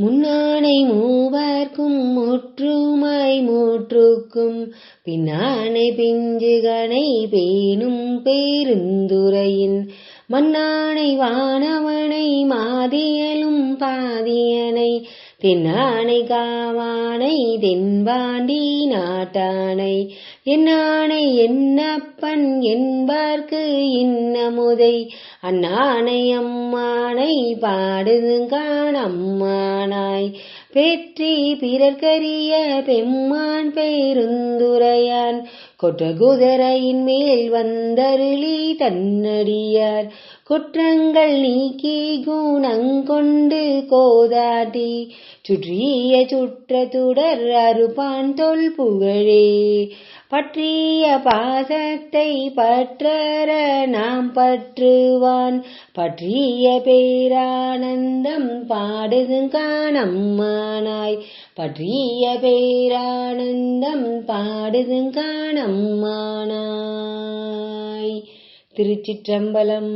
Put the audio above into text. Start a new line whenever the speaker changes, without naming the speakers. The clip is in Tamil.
முன்னானை மூவர்க்கும் முற்றுமை மூற்றுக்கும் பின்னானை பிஞ்சுகனை பேணும் பேருந்துரையின் மன்னானை வானவனை மாதியலும் பாதியனை தென்னானை காவானை தென்பாண்டி நாட்டானை என்னானை என்னப்பன் என்பார்க்கு இன்னமுதை அண்ணானை அம்மானை பாடுதுங்கானம்மானாய். பெற்றி பிறர்க்கரிய பெம்மான் பேருந்துரையான். கொற்ற குதிரையின் மேல் வந்தருளி தன்னடியார். குற்றங்கள் நீக்கி குணங்கொண்டு கோதாட்டி. சுற்றிய சுற்றத்துடர் அறுபான் தொல் புகழே. பற்றிய பாசத்தை பற்றற நாம் பற்றுவா பற்றுவான் பற்றிய பேரானந்தம் பாடுதுங்கானம்மானாய் பற்றிய பேரானந்தம் பாடுதுங்கானம்மானாய் திருச்சிற்றம்பலம்